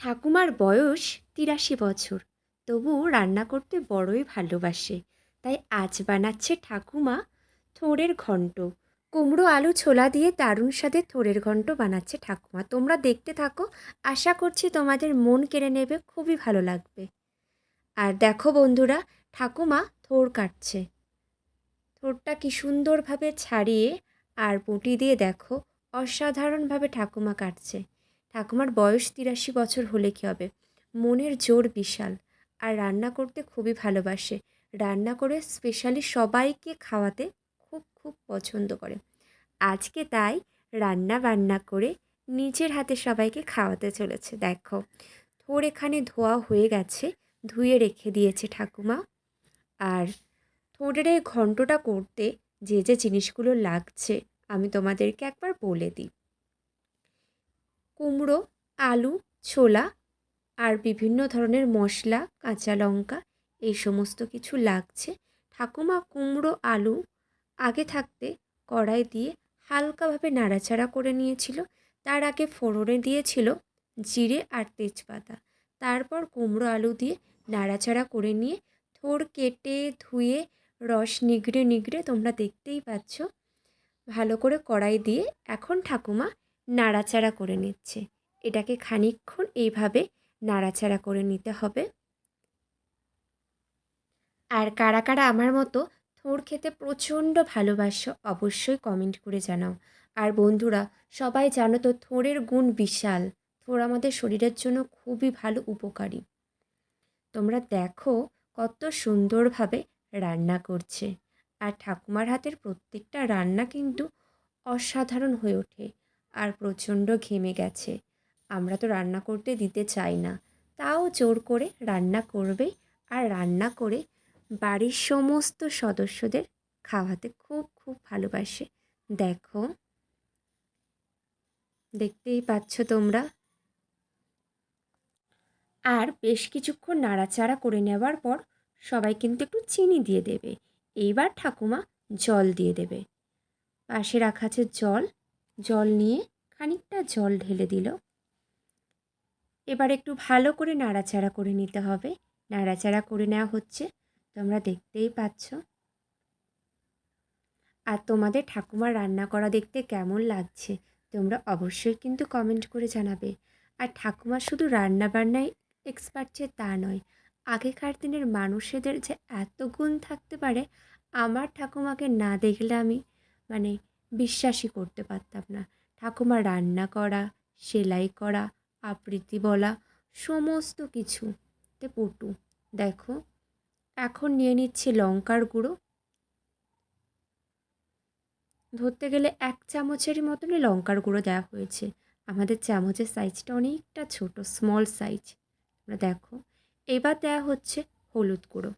ঠাকুমার বয়স তিরাশি বছর। তবু রান্না করতে বড়ই ভালোবাসে। তাই আজ বানাচ্ছে ঠাকুমা থোড়ের ঘন্ট। কুমড়ো আলু ছোলা দিয়ে দারুণ স্বাদের থোড়ের ঘন্ট বানাচ্ছে ঠাকুমা। তোমরা দেখতে থাকো। আশা করছি তোমাদের মন কেড়ে নেবে, খুবই ভালো লাগবে। আর দেখো বন্ধুরা, ঠাকুমা থোড় কাটছে। থোড়টা কি সুন্দরভাবে ছাড়িয়ে আর পুঁটি দিয়ে দেখো, অসাধারণভাবে ঠাকুমা কাটছে। ঠাকুমার বয়স তিরাশি বছর হলে কী হবে? মনের জোর বিশাল। আর রান্না করতে খুবই ভালোবাসে। রান্না করে স্পেশালি সবাইকে খাওয়াতে খুব খুব পছন্দ করে। আজকে তাই রান্না বান্না করে নিজের হাতে সবাইকে খাওয়াতে চলেছে, দেখো। থোর এখানে ধোয়া হয়ে গেছে, ধুয়ে রেখে দিয়েছে ঠাকুমা। আর থোড়ের এই ঘন্টটা করতে যে যে জিনিসগুলো লাগছে, আমি তোমাদেরকে একবার বলে দিই। কুমড়ো, আলু, ছোলা আর বিভিন্ন ধরনের মশলা, কাঁচা লঙ্কা এই সমস্ত কিছু লাগছে। ঠাকুমা কুমড়ো, আলু আগে থাকতে কড়াই দিয়ে হালকাভাবে নাড়াচাড়া করে নিয়েছিল। তার আগে ফোড়নে দিয়েছিল জিরে আর তেজপাতা। তারপর কুমড়ো, আলু দিয়ে নাড়াচাড়া করে নিয়ে থোড় কেটে ধুয়ে রস নিগড়ে নিগড়ে তোমরা দেখতেই পাচ্ছ। ভালো করে কড়াই দিয়ে এখন ঠাকুমা নাড়াচাড়া করে নিচ্ছে। এটাকে খানিকক্ষণ এইভাবে নাড়াচাড়া করে নিতে হবে। আর কারা কারা আমার মতো থোড় খেতে প্রচণ্ড ভালোবাসো, অবশ্যই কমেন্ট করে জানাও। আর বন্ধুরা, সবাই জানো তো থোড়ের গুণ বিশাল। থোড় আমাদের শরীরের জন্য খুবই ভালো, উপকারী। তোমরা দেখো কত সুন্দরভাবে রান্না করছে। আর ঠাকুমার হাতের প্রত্যেকটা রান্না কিন্তু অসাধারণ হয়ে ওঠে। আর প্রচণ্ড ঘেমে গেছে। আমরা তো রান্না করতে দিতে চাই না। তাও জোর করে রান্না করবে আর রান্না করে বাড়ির সমস্ত সদস্যদের খাওয়াতে খুব খুব ভালোবাসে। দেখো, দেখতেই পাচ্ছ তোমরা। আর বেশ কিছুক্ষণ নাড়াচাড়া করে নেওয়ার পর সবাই কিন্তু একটু চিনি দিয়ে দেবে। এইবার ঠাকুমা জল দিয়ে দেবে। পাশে রাখা আছে জল। জল নিয়ে খানিকটা জল ঢেলে দিল। এবার একটু ভালো করে নাড়াচাড়া করে নিতে হবে। নাড়াচাড়া করে নেওয়া হচ্ছে। তোমরা দেখতেই পাচ্ছ। আর তোমাদের ঠাকুমার রান্না করা দেখতে কেমন লাগছে, তোমরা অবশ্যই কিন্তু কমেন্ট করে জানাবে। আর ঠাকুমা শুধু রান্না বান্নায় এক্সপার্ট যে তা নয়, আগেকার দিনের মানুষেদের যে এত গুণ থাকতে পারে, আমার ঠাকুমাকে না দেখলে আমি মানে বিশ্বাসই করতে পারতাম না। ঠাকুমা রান্না করা, সেলাই করা, আবৃত্তি বলা, সমস্ত কিছুতে পটু। দেখো, এখন নিয়ে নিচ্ছি লঙ্কার গুঁড়ো। ধরতে গেলে এক চামচেরই মতনই লঙ্কার গুঁড়ো দেওয়া হয়েছে। আমাদের চামচের সাইজটা অনেকটা ছোট স্মল সাইজ তোমরা দেখো, এবার দেওয়া হচ্ছে হলুদ গুঁড়ো।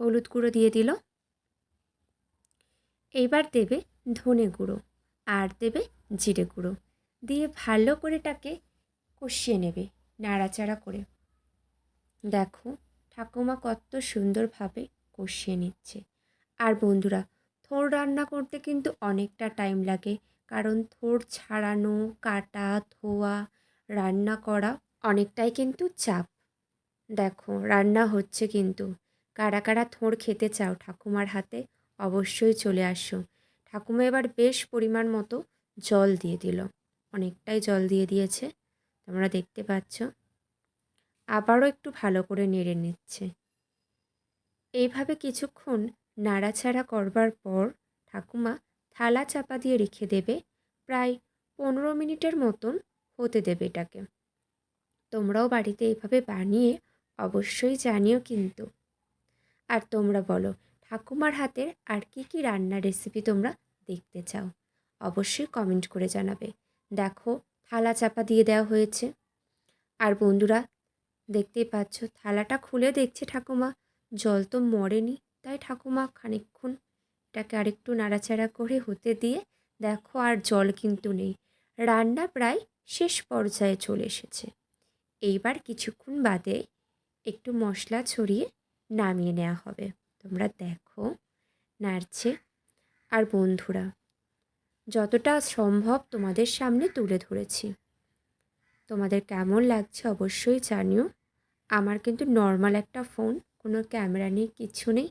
হলুদ গুঁড়ো দিয়ে দিল। এইবার দেবে ধনে গুঁড়ো আর দেবে জিরে গুঁড়ো। দিয়ে ভালো করে তাকে কষিয়ে নেবে নাড়াচাড়া করে। দেখো ঠাকুমা কত সুন্দরভাবে কষিয়ে নিচ্ছে। আর বন্ধুরা থোড় রান্না করতে কিন্তু অনেকটা টাইম লাগে। কারণ থোড় ছাড়ানো, কাটা, ধোয়া, রান্না করা অনেকটাই কিন্তু চাপ। দেখো রান্না হচ্ছে কিন্তু। কারা কারা থোড় খেতে চাও ঠাকুমার হাতে অবশ্যই চলে আসো। ঠাকুমা এবার বেশ পরিমাণ মতো জল দিয়ে দিল। অনেকটাই জল দিয়ে দিয়েছে, তোমরা দেখতে পাচ্ছ। আবারও একটু ভালো করে নেড়ে নিচ্ছে। এইভাবে কিছুক্ষণ নাড়াচাড়া করবার পর ঠাকুমা থালা চাপা দিয়ে রেখে দেবে, প্রায় পনেরো মিনিটের মতন হতে দেবে এটাকে। তোমরাও বাড়িতে এইভাবে বানিয়ে অবশ্যই জানিও কিন্তু। আর তোমরা বলো ঠাকুমার হাতের আর কি কি রান্নার রেসিপি তোমরা দেখতে চাও, অবশ্যই কমেন্ট করে জানাবে। দেখো, থালা চাপা দিয়ে দেওয়া হয়েছে। আর বন্ধুরা, দেখতেই পাচ্ছ, থালাটা খুলে দেখছে ঠাকুমা। জল তো মরেনি, তাই ঠাকুমা খানিকক্ষণ এটাকে আরেকটু নাড়াচাড়া করে হতে দিয়ে দেখো আর জল কিন্তু নেই। রান্না প্রায় শেষ পর্যায়ে চলে এসেছে। এইবার কিছুক্ষণ বাদে একটু মশলা ছড়িয়ে নামিয়ে নেওয়া হবে। তোমরা দেখো, নাড়ছে। আর বন্ধুরা, যতটা সম্ভব তোমাদের সামনে তুলে ধরেছি। তোমাদের কেমন লাগছে অবশ্যই জানিও। আমার কিন্তু নর্মাল একটা ফোন কোনো ক্যামেরা নেই, কিছু নেই।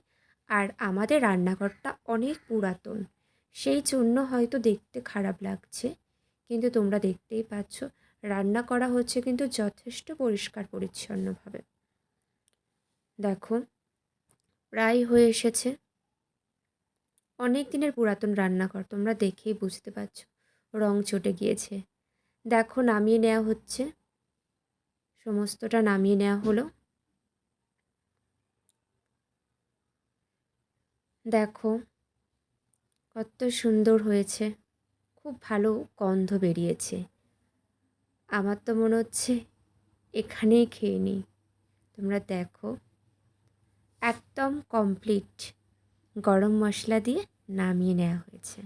আর আমাদের রান্নাঘরটা অনেক পুরাতন। সেই জন্য হয়তো দেখতে খারাপ লাগছে। কিন্তু তোমরা দেখতেই পাচ্ছ, রান্না করা হচ্ছে কিন্তু যথেষ্ট পরিষ্কার পরিচ্ছন্নভাবে দেখো প্রায় হয়ে এসেছে। অনেক দিনের পুরাতন রান্নাঘর, তোমরা দেখেই বুঝতে পারছ, রং চটে গিয়েছে। দেখো, নামিয়ে নেওয়া হচ্ছে। সমস্তটা নামিয়ে নেওয়া হলো। দেখো, কত সুন্দর হয়েছে। খুব ভালো গন্ধ বেরিয়েছে। আমার তো মনে হচ্ছে, এখানেই খেয়ে নিই। তোমরা দেখো। একদম কমপ্লিট গরম মশলা দিয়ে নামিয়ে নেওয়া হয়েছে।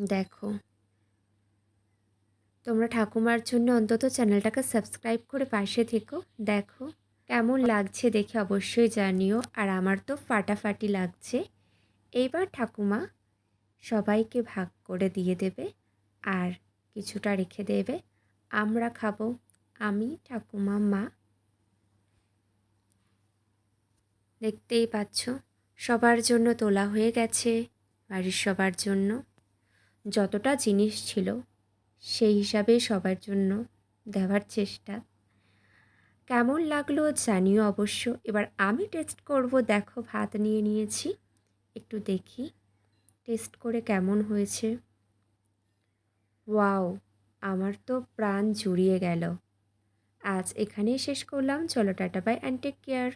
দেখো। তোমরা ঠাকুমার জন্য অন্তত চ্যানেলটাকে সাবস্ক্রাইব করে পাশে থেকো। দেখো কেমন লাগছে দেখে অবশ্যই জানিও। আর আমার তো ফাটাফাটি লাগছে। এইবার ঠাকুমা সবাইকে ভাগ করে দিয়ে দেবে আর কিছুটা রেখে দেবে। আমরা খাব। আমি, ঠাকুমা, মা দেখতেই পাচ্ছ, সবার জন্য তোলা হয়ে গেছে, বাড়ির সবার জন্য। যতটা জিনিস ছিল, সেই হিসাবে সবার জন্য দেওয়ার চেষ্টা। কেমন লাগল জানিও অবশ্য। এবার আমি টেস্ট করব, দেখো ভাত নিয়ে নিয়েছি। একটু দেখি টেস্ট করে কেমন হয়েছে। ওয়াও, আমার তো প্রাণ জুড়িয়ে গেল। আজ এখানেই শেষ করলাম। চলো tata bye and take care